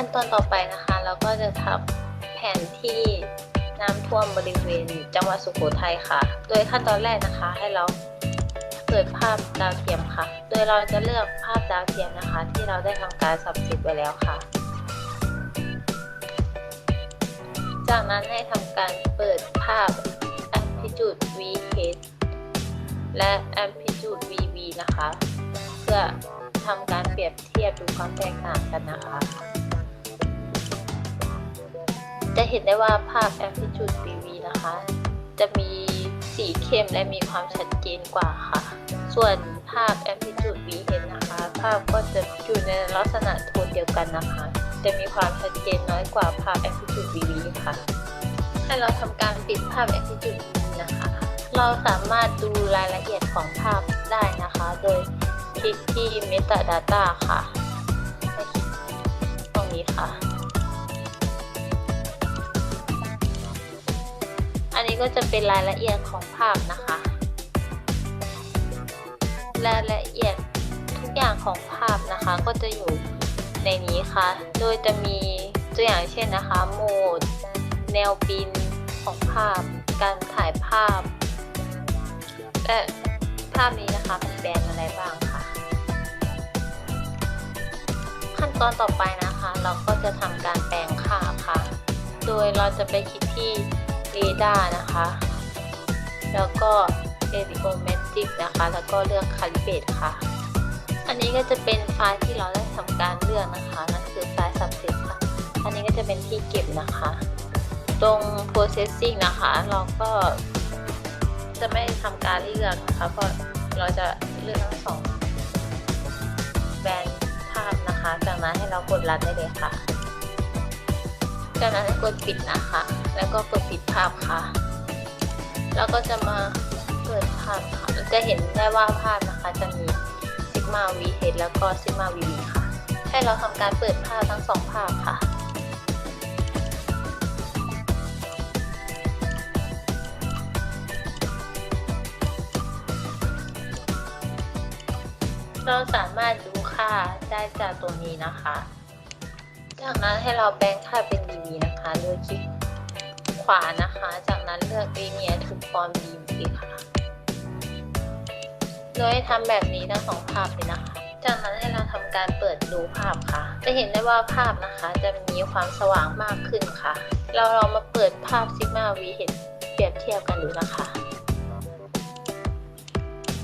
ขั้นตอนต่อไปนะคะ เราก็จะทำแผนที่น้ำท่วมบริเวณจังหวัดสุโขทัยค่ะ โดยขั้นตอนแรกนะคะให้เราเปิดภาพดาวเทียมค่ะ โดยเราจะเลือกภาพดาวเทียมนะคะ ที่เราได้ทำการสับเซตไว้แล้วค่ะ จากนั้นให้ทำการเปิดภาพ amplitude VH และ amplitude VV นะคะ เพื่อทำการเปรียบเทียบดูความแตกต่างกันนะคะ จะเห็นได้ว่าภาพ amplitude VV นะคะ จะมีสีเข้มและมีความชัดเจนกว่าค่ะ ส่วนภาพ amplitude VH นะคะ ภาพก็จะอยู่ในลักษณะโทนเดียวกันนะคะ จะมีความชัดเจนน้อยกว่าภาพ amplitude VV ค่ะ ให้เราทำการปิดภาพ amplitude VV นะคะ เราสามารถดูรายละเอียดของภาพได้นะคะ โดยคลิกที่ metadata ค่ะให้คลิกตรงนี้ค่ะ อันนี้ก็จะเป็นรายละเอียดของภาพนะคะ รายละเอียดทุกอย่างของภาพนะคะก็จะอยู่ในนี้ค่ะ โดยจะมีตัวอย่างเช่นนะคะโหมด แนวบินของภาพ การถ่ายภาพและภาพนี้นะคะมีแบรนด์อะไรบ้างค่ะ ขั้นตอนต่อไปนะคะ เราก็จะทำการแปลงค่าค่ะ โดยเราจะไปคลิกที่ เรดาร์นะคะ แล้วก็ Radiometric นะคะ แล้วก็เลือก Calibrate ค่ะ อันนี้ก็จะเป็นไฟล์ที่เราได้ทำการเลือกนะคะ นั่นคือไฟล์ subset ค่ะ อันนี้ก็จะเป็นที่เก็บนะคะ ตรง processing นะคะ เราก็จะไม่ทำการเลือกนะคะ เพราะเราจะเลือกทั้งสองแบรนด์ภาพนะคะ จากนั้นให้เรากดรันได้เลยค่ะ จากนั้นกดปิดนะคะ แล้วก็กดปิดภาพค่ะ แล้วก็จะมาเปิดภาพค่ะจะเห็นได้ว่าภาพนะคะจะมี Sigma VH แล้วก็ Sigma VV ค่ะ ให้เราทำการเปิดภาพทั้งสองภาพค่ะเราสามารถดูค่าได้จากตรงนี้นะคะ จากนั้นให้เราแปลงค่าเป็น dB นะคะโดยคลิกขวานะคะ จากนั้นเลือก linear to form dB ค่ะโดยให้ทำแบบนี้ทั้งสองภาพเลยนะคะ จากนั้นให้เราทำการเปิดดูภาพค่ะ จะเห็นได้ว่าภาพนะคะจะมีความสว่างมากขึ้นค่ะ เราลองมาเปิดภาพ Sigma V เห็นเปรียบเทียบกันดูนะคะ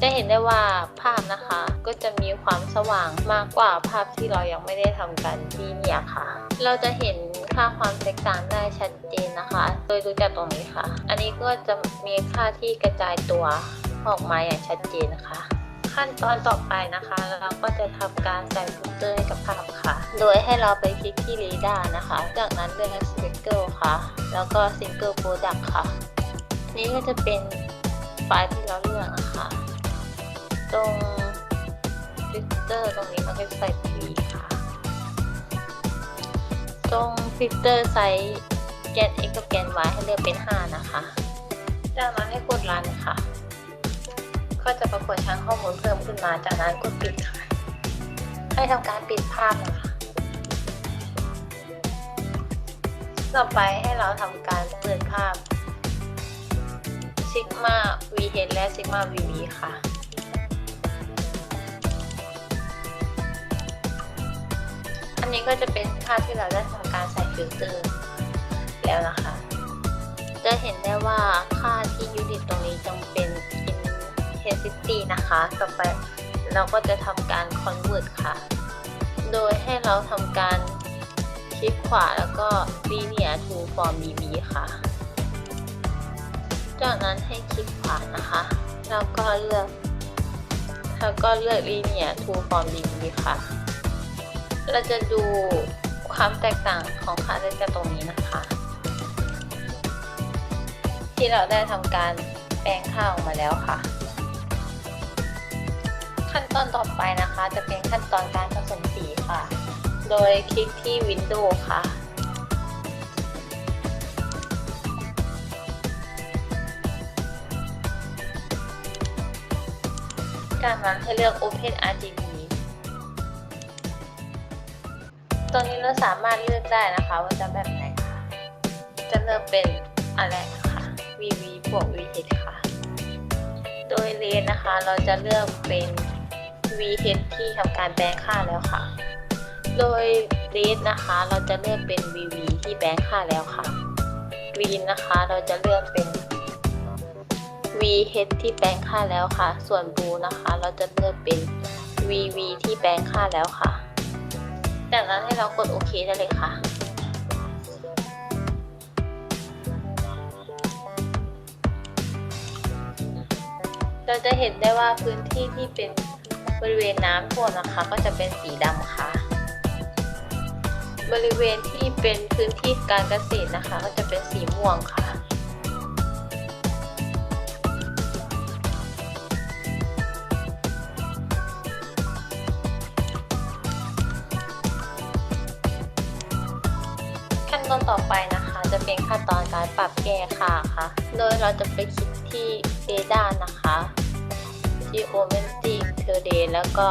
จะเห็นได้ว่าภาพนะคะ จะมีความสว่างมากกว่าภาพที่เรายังไม่ได้ทำกันที่เนี่ยค่ะ เราจะเห็นค่าความแตกต่างได้ชัดเจนนะคะ โดยดูจากตรงนี้ค่ะ อันนี้ก็จะมีค่าที่กระจายตัวออกมาอย่างชัดเจนนะคะ ขั้นตอนต่อไปนะคะ เราก็จะทำการใส่ฟิลเตอร์ให้กับภาพค่ะ โดยให้เราไปคลิกที่เรดาร์นะคะ จากนั้นเลือก Speckle ค่ะ แล้วก็ Single Product ค่ะ นี่ก็จะเป็นไฟล์ที่เราเลือกนะคะ ตรง ฟิลเตอร์ตรงนี้เราก็ใส่ปีค่ะ ตรงฟิลเตอร์ไซส์แกน x กับแกน y ให้เลือกเป็น 5 นะคะ จากนั้นให้กดรันค่ะ ก็จะปรากฏชั้นข้อมูลเพิ่มขึ้นมา จากนั้นกดปิดค่ะ ให้ทำการปิดภาพนะคะต่อไปให้เราทำการเปิดภาพ Sigma VH และ Sigma VV ค่ะ นี้ก็จะเป็นภาพที่เราได้ทำการใส่ฟิลเตอร์แล้วนะคะ จะเห็นได้ว่าค่าที่ยูนิตตรงนี้จงเป็น intensity นะคะ ต่อไปเราก็จะทำการ convert ค่ะ โดยให้เราทำการคลิกขวาแล้วก็ linear to form dB ค่ะ จากนั้นให้คลิกขวานะคะ แล้วก็เลือก แล้วก็เลือก linear to form dB ค่ะ เราจะดูความแตกต่างของค่าได้จากตรงนี้นะคะ ที่เราได้ทำการแปลงค่าออกมาแล้วค่ะ ขั้นตอนต่อไปนะคะ จะเป็นขั้นตอนการผสมสีค่ะ โดยคลิกที่ Windows ค่ะจากนั้นให้เลือก Open RGB ตรงนี้เราสามารถเลือกได้นะคะว่าจะแบบไหนค่ะ จะเลือกเป็นอะไรนะคะ VV บวก VH ค่ะ โดยเลนนะคะ เราจะเลือกเป็น VH ที่ทำการแปลงค่าแล้วค่ะ โดยเลนนะคะ เราจะเลือกเป็น VV ที่แปลงค่าแล้วค่ะ Green นะคะ เราจะเลือกเป็น VH ที่แปลงค่าแล้วค่ะ ส่วน Blue นะคะ เราจะเลือกเป็น VV ที่แปลงค่าแล้วค่ะ จากนั้นให้เรากดโอเคได้เลยค่ะ เราจะเห็นได้ว่าพื้นที่ที่เป็นบริเวณน้ำท่วมนะคะ ก็จะเป็นสีดำค่ะ บริเวณที่เป็นพื้นที่การเกษตรนะคะ ก็จะเป็นสีม่วงค่ะ อนต่อไปนะคะ จะเป็นขั้นตอนการปรับแก้ค่าค่ะ โดยเราจะไปคลิกที่ Data นะคะ Geometric Terrain แล้วก็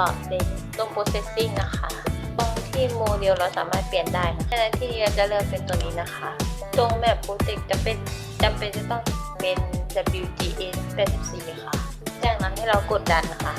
ตรง Processing นะคะ ตรงที่โมเดลเราสามารถเปลี่ยนได้ค่ะฉะนั้นที่นี่เราจะเลือกเป็นตัวนี้นะคะ ตรง Map Project จะเป็นจำเป็นจะต้องเป็น WGS 84ค่ะ จากนั้นให้เรากดดันนะคะ